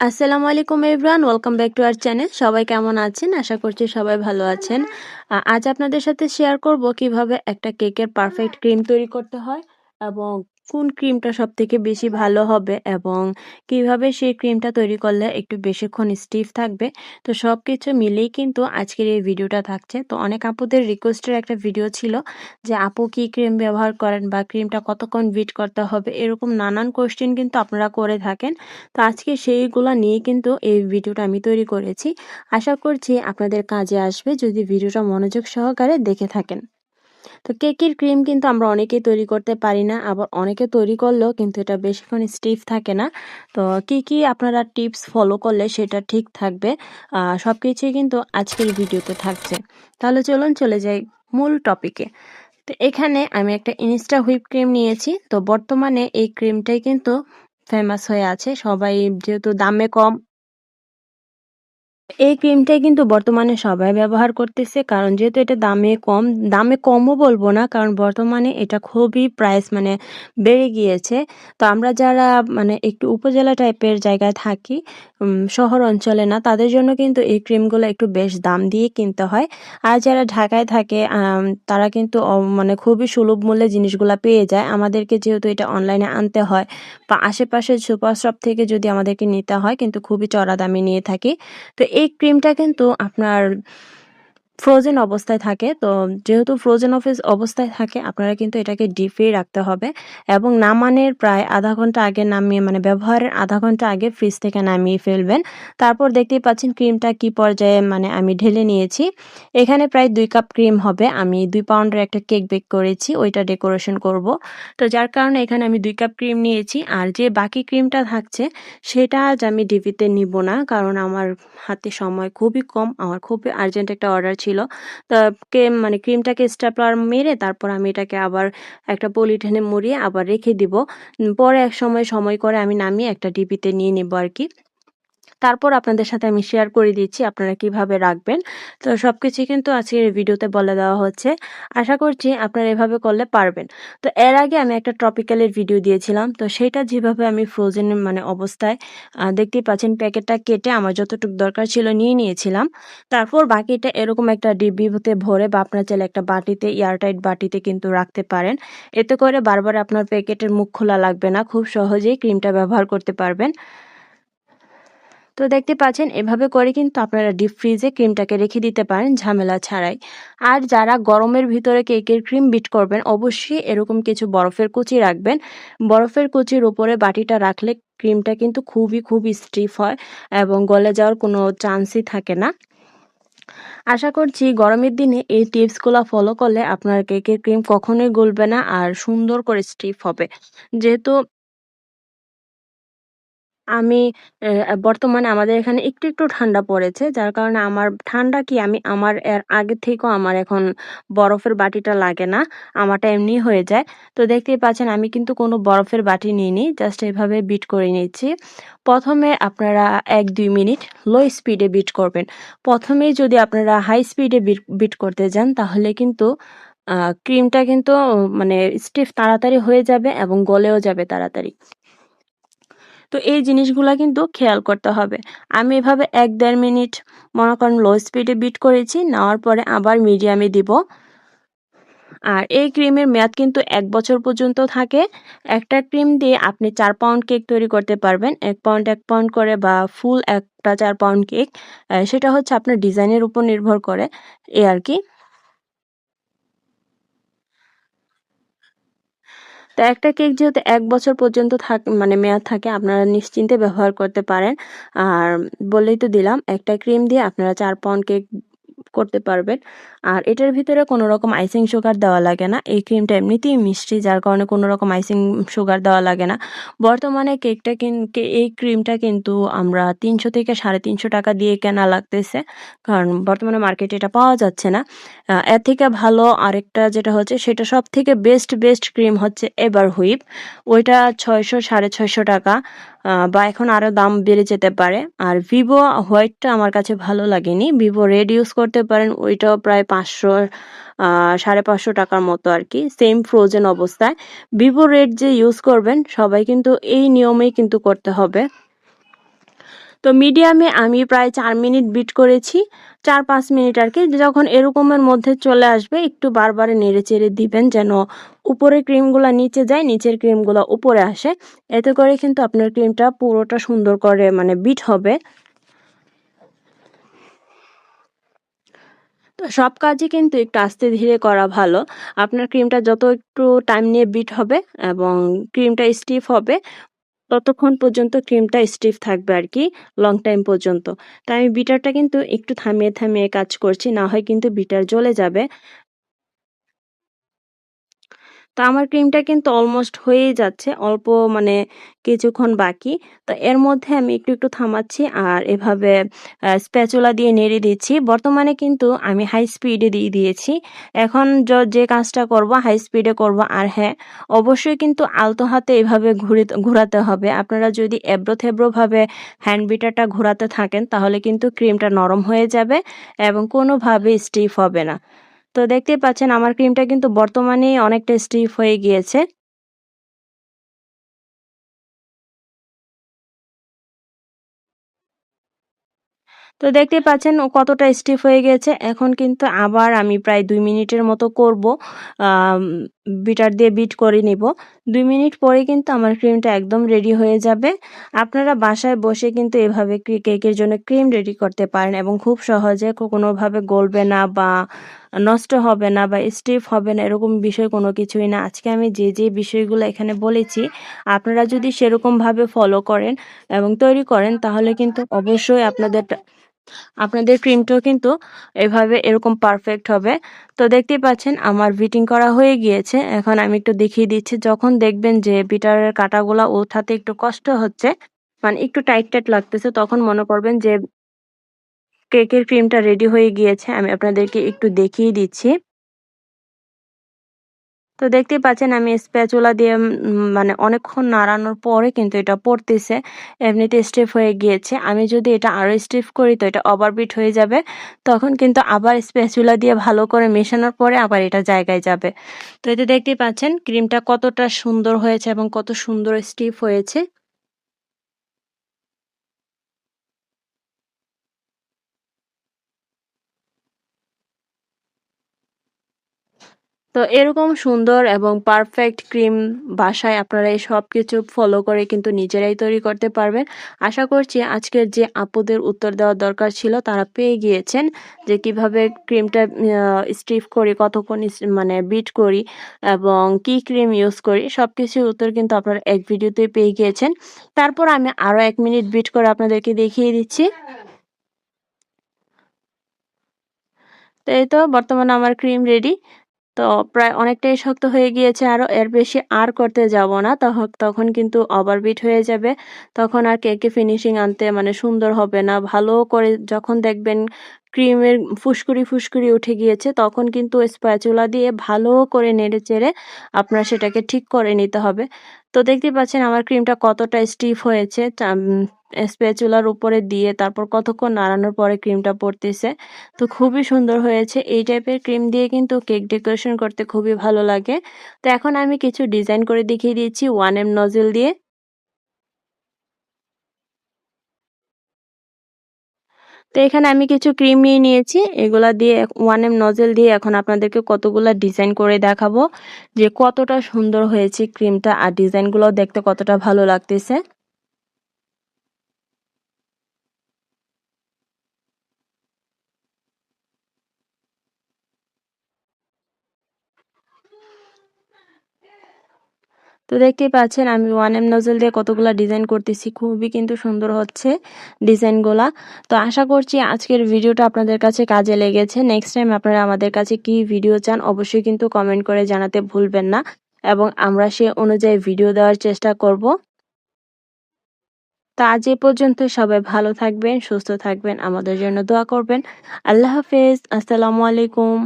আসসালামু আলাইকুম everyone welcome back to our channel. সবাই কেমন আছেন? আশা করছি সবাই ভালো আছেন। আজ আপনাদের সাথে শেয়ার করব কীভাবে একটা কেকের পারফেক্ট ক্রিম তৈরি করতে হয় এবং কোন ক্রিমটা সব থেকে বেশি ভালো হবে এবং কীভাবে সেই ক্রিমটা তৈরি করলে একটু বেশিক্ষণ স্টিফ থাকবে? তো সব কিছু মিলেই কিন্তু আজকের এই ভিডিওটা থাকছে। তো অনেক আপুদের রিকোয়েস্টের একটা ভিডিও ছিল যে, আপু কি ক্রিম ব্যবহার করেন বা ক্রিমটা কতক্ষণ বিট করতে হবে? এরকম নানান কোয়েশ্চেন কিন্তু আপনারা করে থাকেন। তো আজকে সেইগুলো নিয়ে কিন্তু এই ভিডিওটা আমি তৈরি করেছি। আশা করছি আপনাদের কাজে আসবে। যদি ভিডিওটা মনোযোগ সহকারে দেখে থাকেন। তো কেকের ক্রিম কিন্তু আমরা অনেকেই তৈরি করতে পারি না, আবার অনেকে তৈরি করলেও কিন্তু এটা বেশিক্ষণ স্টিফ থাকে না। তো কি কি আপনারা টিপস ফলো করলে সেটা ঠিক থাকবে? সব কিছুই কিন্তু আজকের ভিডিওতে থাকছে। তাহলে চলুন চলে যাই মূল টপিকে। তো এখানে আমি একটা ইনস্টা হুইপ ক্রিম নিয়েছি। তো বর্তমানে এই ক্রিমটাই কিন্তু ফেমাস হয়ে আছে। সবাই যেহেতু দামে কম এই ক্রিমটাই কিন্তু বর্তমানে সবাই ব্যবহার করতেছে, কারণ যেহেতু এটা দামে কম, দামে কমও বলব না, কারণ বর্তমানে এটা খুবই প্রাইস মানে বেড়ে গিয়েছে। তো আমরা যারা মানে একটু উপজেলা টাইপের জায়গায় থাকি শহর অঞ্চলে না, তাদের জন্য কিন্তু এই ক্রিমগুলো একটু বেশ দাম দিয়ে কিনতে হয়। আর যারা ঢাকায় থাকে তারা কিন্তু মানে খুবই সুলভ মূল্যে জিনিসগুলো পেয়ে যায়। আমাদেরকে যেহেতু এটা অনলাইনে আনতে হয় বা আশেপাশে সুপার শপ থেকে যদি আমাদেরকে নিতে হয়, কিন্তু খুবই চড়া দামে নিয়ে থাকি। তো এই ক্রিমটা কিন্তু আপনার ফ্রোজেন অবস্থায় থাকে, তো যেহেতু ফ্রোজেন অফিস অবস্থায় থাকে, আপনারা কিন্তু এটাকে ডিপেই রাখতে হবে এবং নামানের প্রায় আধা ঘণ্টা আগে নামিয়ে মানে ব্যবহারের আধা ঘণ্টা আগে ফ্রিজ থেকে নামিয়ে ফেলবেন। তারপর দেখতেই পাচ্ছেন ক্রিমটা কি পর্যায়ে মানে আমি ঢেলে নিয়েছি। এখানে প্রায় দুই কাপ ক্রিম হবে। আমি দুই পাউন্ডের একটা কেক বেক করেছি, ওইটা ডেকোরেশন করব। তো যার কারণে এখানে আমি দুই কাপ ক্রিম নিয়েছি। আর যে বাকি ক্রিমটা থাকছে, সেটা আজ আমি ডিপিতে নিব না, কারণ আমার হাতে সময় খুবই কম, আমার খুবই আর্জেন্ট একটা অর্ডার ছিল। ছিল। তা মানে ক্রিমটাকে স্ট্যাপলার মেরে তারপর আমি এটাকে আবার একটা পলিথিনে মুড়িয়ে আবার রেখে দিব। পরে এক সময় সময় করে আমি নামিয়ে একটা ডিপিতে নিয়ে নেব আর কি। তারপর আপনাদের সাথে আমি শেয়ার করে দিচ্ছি আপনারা কীভাবে রাখবেন। তো সব কিছুই কিন্তু আজকের ভিডিওতে বলে দেওয়া হচ্ছে। আশা করছি আপনারা এভাবে করলে পারবেন। তো এর আগে আমি একটা ট্রপিক্যালের ভিডিও দিয়েছিলাম। তো সেটা যেভাবে আমি ফ্রোজেন মানে অবস্থায় দেখতেই পাচ্ছেন প্যাকেটটা কেটে আমার যতটুকু দরকার ছিল নিয়ে নিয়েছিলাম। তারপর বাকিটা এরকম একটা ডিব্বিতে ভরে বা আপনার চাইলে একটা বাটিতে এয়ারটাইট বাটিতে কিন্তু রাখতে পারেন। এতে করে বারবার আপনার প্যাকেটের মুখ খোলা লাগবে না। খুব সহজেই ক্রিমটা ব্যবহার করতে পারবেন। তো দেখতে পাচ্ছেন, এভাবে করে কিন্তু আপনারা ডিপ ফ্রিজে ক্রিমটাকে রেখে দিতে পারেন ঝামেলা ছাড়াই। আর যারা গরমের ভিতরে কেকের ক্রিম বিট করবেন, অবশ্যই এরকম কিছু বরফের কুচি রাখবেন। বরফের কুচির উপরে বাটিটা রাখলে ক্রিমটা কিন্তু খুবই খুবই স্টিফ হয় এবং গলে যাওয়ার কোনো চান্সই থাকে না। আশা করছি গরমের দিনে এই টিপসগুলো ফলো করলে আপনার কেকের ক্রিম কখনোই গলবে না আর সুন্দর করে স্টিফ হবে। যেহেতু আমি বর্তমানে আমাদের এখানে একটু, একটু ঠান্ডা পড়েছে। যার কারণে আমার ঠান্ডা কি আমি আমার এর আগে থেকেও আমার এখন বরফের বাটিটা লাগে না। আমারটা এমনি হয়ে যায়। তো দেখতেই পাচ্ছেন আমি কিন্তু কোনো বরফের বাটি নিইনি। জাস্ট এভাবে বিট করে নিচ্ছি। প্রথমে আপনারা এক দুই মিনিট লো স্পিডে বিট করবেন। প্রথমেই যদি আপনারা হাই স্পিডে বিট বিট করতে যান তাহলে কিন্তু ক্রিমটা কিন্তু মানে স্টিফ তাড়াতাড়ি হয়ে যাবে এবং গলেও যাবে তাড়াতাড়ি। তো এই জিনিসগুলো কিন্তু খেয়াল করতে হবে। আমি এভাবে এক দেড় মিনিট মনে করেন লো স্পিডে বিট করেছি, নেওয়ার পরে আবার মিডিয়ামে দিব। আর এই ক্রিমের মেয়াদ কিন্তু এক বছর পর্যন্ত থাকে। একটা ক্রিম দিয়ে আপনি চার পাউন্ড কেক তৈরি করতে পারবেন। এক পাউন্ড এক পাউন্ড করে বা ফুল একটা চার পাউন্ড কেক সেটা হচ্ছে আপনার ডিজাইনের উপর নির্ভর করে। এ আর কি। তো একটা কেক যেহেতু এক বছর পর্যন্ত থাক মানে মেয়াদ থাকে, আপনারা নিশ্চিন্তে ব্যবহার করতে পারেন। আর বলেই তো দিলাম, একটা ক্রিম দিয়ে আপনারা চার পাউন্ড কেক করতে পারবেন। আর এটার ভিতরে কোনো রকম আইসিং সুগার দেওয়া লাগে না। এই ক্রিমটা এমনিতেই মিষ্টি, যার কারণে কোনো রকম আইসিং সুগার দেওয়া লাগে না। বর্তমানে কেকটা কিন্তু এই ক্রিমটা কিন্তু আমরা তিনশো থেকে সাড়ে তিনশো টাকা দিয়ে কেনা লাগতেছে। কারণ বর্তমানে মার্কেটে এটা পাওয়া যাচ্ছে না। এর থেকে ভালো আরেকটা যেটা হচ্ছে, সেটা সব থেকে বেস্ট বেস্ট ক্রিম হচ্ছে এবার হুইপ ওইটা ছয়শো, সাড়ে ছয়শো টাকা। বা এখন আরও দাম বেড়ে যেতে পারে। আর ভিভো হোয়াইটটা আমার কাছে ভালো লাগেনি। ভিভো রেড ইউজ করতে পারেন, ওইটাও প্রায় পাঁচশো সাড়ে পাঁচশো টাকার মতো আর কি সেম ফ্রোজেন অবস্থায়। ভিভো রেড যে ইউজ করবেন, সবাই কিন্তু এই নিয়মেই কিন্তু করতে হবে। তো মিডিয়ামে আমি প্রায় চার মিনিট বিট করেছি। চার পাঁচ মিনিট আর কি। যখন এরকমের মধ্যে চলে আসবে, একটু বারবার নেড়ে চেড়ে দিবেন যেন উপরের ক্রিমগুলো নিচে যায়, নিচের ক্রিমগুলো উপরে আসে। এতে করে কিন্তু আপনার ক্রিমটা পুরোটা সুন্দর করে মানে বিট হবে। তো সব কাজই কিন্তু একটু আস্তে ধীরে করা ভালো। আপনার ক্রিমটা যত একটু টাইম নিয়ে বিট হবে এবং ক্রিমটা স্টিফ হবে ততক্ষণ পর্যন্ত ক্রিমটা স্টিফ থাকবে আর কি লং টাইম পর্যন্ত। তাই আমি বিটারটা কিন্তু একটু থামিয়ে থামিয়ে কাজ করছি, না হয় কিন্তু বিটার জ্বলে যাবে। তো আমার ক্রিমটা কিন্তু অলমোস্ট হয়েই যাচ্ছে, অল্প মানে কিছুক্ষণ বাকি। তো এর মধ্যে আমি একটু একটু থামাচ্ছি আর এভাবে স্প্যাচুলা দিয়ে নেড়ে দিচ্ছি। বর্তমানে কিন্তু আমি হাই স্পিডে দিয়ে দিয়েছি। এখন যে কাজটা করব হাই স্পিডে করব আর হ্যাঁ অবশ্যই কিন্তু আলতো হাতে এভাবে ঘুরে, ঘোরাতে হবে। আপনারা যদি এব্রো থেব্রোভাবে হ্যান্ড বিটারটা ঘোরাতে থাকেন, তাহলে কিন্তু ক্রিমটা নরম হয়ে যাবে এবং কোনোভাবে স্টিফ হবে না। তো দেখতে পাচ্ছেন, আমার ক্রিমটা কিন্তু বর্তমানে অনেকটা স্টিফ হয়ে গিয়েছে। তো দেখতে পাচ্ছেন কতটা স্টিফ হয়ে গেছে এখন কিন্তু আবার আমি প্রায় দুই মিনিটের মতো করব বিটার দিয়ে বিট করে নিব। দুই মিনিট পরে কিন্তু আমার ক্রিমটা একদম রেডি হয়ে যাবে। আপনারা বাসায় বসে কিন্তু এভাবে কেকের জন্য ক্রিম রেডি করতে পারেন এবং খুব সহজে কোনোভাবে গলবে না বা নষ্ট হবে না বা স্টিফ হবে না, এরকম বিষয় কোনো কিছুই না। আজকে আমি যে যে বিষয়গুলো এখানে বলেছি, আপনারা যদি সেরকমভাবে ফলো করেন এবং তৈরি করেন, তাহলে কিন্তু অবশ্যই আপনাদের আপনাদের ক্রিমটাও কিন্তু এভাবে এরকম পারফেক্ট হবে। তো দেখতে পাচ্ছেন আমার বিটিং করা হয়ে গিয়েছে। এখন আমি একটু দেখিয়ে দিচ্ছি, যখন দেখবেন যে বিটারের কাটাগুলা ওঠাতে একটু কষ্ট হচ্ছে মানে একটু টাইট টাইট লাগতেছে, তখন মনে করবেন যে কেকের ক্রিমটা রেডি হয়ে গিয়েছে। আমি আপনাদেরকে একটু দেখিয়ে দিচ্ছি। তো দেখতে পাচ্ছেন আমি স্প্যাচুলা দিয়ে মানে অনেকক্ষণ নাড়ানোর পরে কিন্তু এটা পড়তেছে, এমনিতে স্টিফ হয়ে গিয়েছে। আমি যদি এটা আরও স্টিফ করি তো এটা ওভারবিট হয়ে যাবে, তখন কিন্তু আবার স্প্যাচুলা দিয়ে ভালো করে মেশানোর পরে আবার এটা জায়গায় যাবে। তো এতে দেখতে পাচ্ছেন ক্রিমটা কতটা সুন্দর হয়েছে এবং কত সুন্দর স্টিফ হয়েছে। তো এরকম সুন্দর এবং পারফেক্ট ক্রিম বাসায় আপনারা এই সব কিছু ফলো করে কিন্তু নিজেরাই তৈরি করতে পারবেন। আশা করছি আজকের যে আপুদের উত্তর দেওয়ার দরকার ছিল, তারা পেয়ে গিয়েছেন যে কীভাবে ক্রিমটা স্টিফ করি, কতক্ষণ মানে বিট করি এবং কি ক্রিম ইউজ করি সব কিছুর উত্তর কিন্তু আপনারা এক ভিডিওতে পেয়ে গিয়েছেন। তারপর আমি আরও এক মিনিট বিট করে আপনাদেরকে দেখিয়ে দিচ্ছি। তো এই তো বর্তমানে আমার ক্রিম রেডি তো প্রায় অনেকটাই শক্ত হয়ে গিয়েছে আরও এর বেশি আর করতে যাব না। তখন কিন্তু ওভারবিট হয়ে যাবে। তখন আর কেকে ফিনিশিং আনতে মানে সুন্দর হবে না। ভালো করে যখন দেখবেন ক্রিমের ফুসকুড়ি ফুসকুড়ি উঠে গিয়েছে, তখন কিন্তু স্প্যাচুলা দিয়ে ভালো করে নেড়ে চেড়ে আপনার সেটাকে ঠিক করে নিতে হবে। তো দেখতে পাচ্ছেন আমার ক্রিমটা কতটা স্টিফ হয়েছে স্প্যাচুলার উপরে দিয়ে তারপর কতক্ষণ নাড়ানোর পরে ক্রিমটা পড়তেছে। তো খুবই সুন্দর হয়েছে, এই টাইপের ক্রিম দিয়ে কিন্তু কেক ডেকোরেশন করতে খুবই ভালো লাগে। তো এখন আমি কিছু ডিজাইন করে দেখিয়ে দিয়েছি ওয়ান এম নজেল দিয়ে। তো এখানে আমি কিছু ক্রিম নিয়ে নিয়েছি। এগুলা দিয়ে ওয়ান এম নজেল দিয়ে এখন আপনাদেরকে কতগুলো ডিজাইন করে দেখাবো। যে কতটা সুন্দর হয়েছে ক্রিমটা আর ডিজাইনগুলো দেখতে কতটা ভালো লাগতেছে। তো দেখতেই পাচ্ছেন, আমি ওয়ান এম নজল দিয়ে কতগুলো ডিজাইন করতেছি, খুবই কিন্তু সুন্দর হচ্ছে ডিজাইনগুলা তো আশা করছি আজকের ভিডিওটা আপনাদের কাছে কাজে লেগেছে। নেক্সট টাইম আপনারা আমাদের কাছে কি ভিডিও চান, অবশ্যই কিন্তু কমেন্ট করে জানাতে ভুলবেন না। এবং আমরা সে অনুযায়ী ভিডিও দেওয়ার চেষ্টা করব। তো আজ এ পর্যন্ত সবাই ভালো থাকবেন, সুস্থ থাকবেন, আমাদের জন্য দোয়া করবেন। আল্লাহ হাফেজ, আসসালামু আলাইকুম।